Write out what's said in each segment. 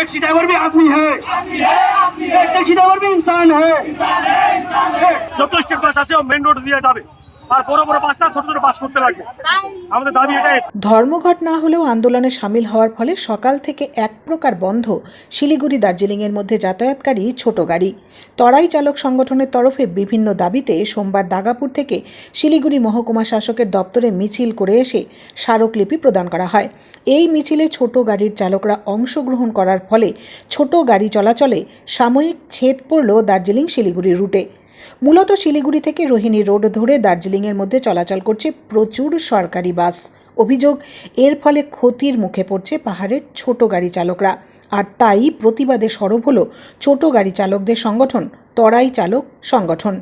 Taxi driver भी आदमी है टैक्सी ड्राइवर भी इंसान है যত স্টেট বাস আছে মেন রোড দিয়ে যাবে ধর্মঘট না হলেও আন্দোলনে সামিল হওয়ার ফলে সকাল থেকে এক প্রকার বন্ধ শিলিগুড়ি, দার্জিলিংয়ের মধ্যে যাতায়াতকারী ছোট গাড়ি। তরাই চালক সংগঠনের তরফে বিভিন্ন দাবিতে সোমবার দাগাপুর থেকে শিলিগুড়ি মহকুমা শাসকের দপ্তরে মিছিল করে এসে স্মারকলিপি প্রদান করা হয়। এই মিছিলে ছোট গাড়ির চালকরা অংশগ্রহণ করার ফলে ছোট গাড়ি চলাচলে সাময়িক ছেদ পড়ল দার্জিলিং শিলিগুড়ি রুটে। মূলত শিলিগুড়ি থেকে রোহিণী রোড ধরে দার্জিলিংয়ের মধ্যে চলাচল করছে প্রচুর সরকারি বাস। অভিযোগ, এর ফলে ক্ষতির মুখে পড়ছে পাহাড়ের ছোট গাড়ি চালকরা। আর তাই প্রতিবাদে সরব হল ছোট গাড়ি চালকদের সংগঠন, তরাই চালক সংগঠন।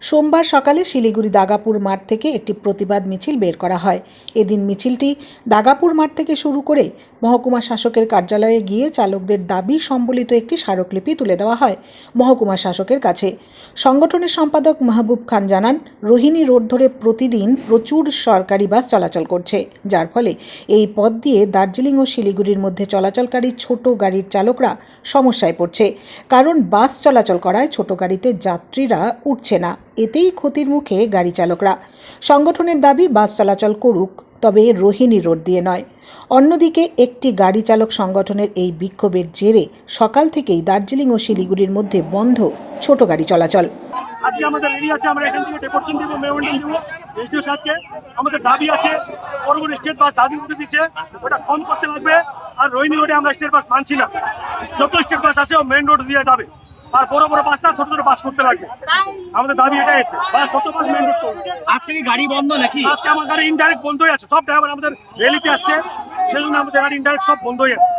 সোমবার সকালে শিলিগুড়ি দাগাপুর মাঠ থেকে একটি প্রতিবাদ মিছিল বের করা হয়। এদিন মিছিলটি দাগাপুর মাঠ থেকে শুরু করে মহকুমা শাসকের কার্যালয়ে গিয়ে চালকদের দাবি সম্বলিত একটি স্মারকলিপি তুলে দেওয়া হয় মহকুমা শাসকের কাছে। সংগঠনের সম্পাদক মাহবুব খান জানান, রোহিণী রোড ধরে প্রতিদিন প্রচুর সরকারি বাস চলাচল করছে, যার ফলে এই পথ দিয়ে দার্জিলিং ও শিলিগুড়ির মধ্যে চলাচলকারী ছোট গাড়ির চালকরা সমস্যায় পড়ছে। কারণ বাস চলাচল করায় ছোট গাড়িতে যাত্রীরা উঠছে না। এতেই ক্ষতির মুখে গাড়ি চালকরা। সংগঠনের দাবি, বাস চলাচল করুক, তবে রোহিণী রোড দিয়ে নয়। অন্যদিকে একটি গাড়ি চালক সংগঠনের এই বিক্ষোভের জেরে সকাল থেকেই দার্জিলিং ও শিলিগুড়ির মধ্যে বন্ধ ছোট গাড়ি চলাচল। আজকে আমাদের রেডি আছে, আমরা এখান থেকে ডেপুটেশন দিব, মেমোরেন্ডাম দিব এসডিও সাহেবকে। আমাদের দাবি আছে বড় স্টেট বাস দার্জিলিং দিচ্ছে, ওটা কম করতে লাগবে, আর রোহিণী রোডে আমরা স্টেট বাস মানছি না। যত স্টেট বাস আছে, ও মেন রোড দিয়ে যাবে। আর বড় বড় বাস না ছোট ছোট বাস করতে লাগবে। আমাদের দাবি এটাই আছে। বাস যত বাস মেন রোড চলবে। আজকে কি গাড়ি বন্ধ নাকি? আজকে আমার গাড়ি ইনডাইরেক্ট বন্ধই আছে সব ড্রাইভার আমাদের রেলিতে আসছে। সেজন্য আমাদের গাড়ি ইনডাইরেক্ট সব বন্ধই হয়ে আছে।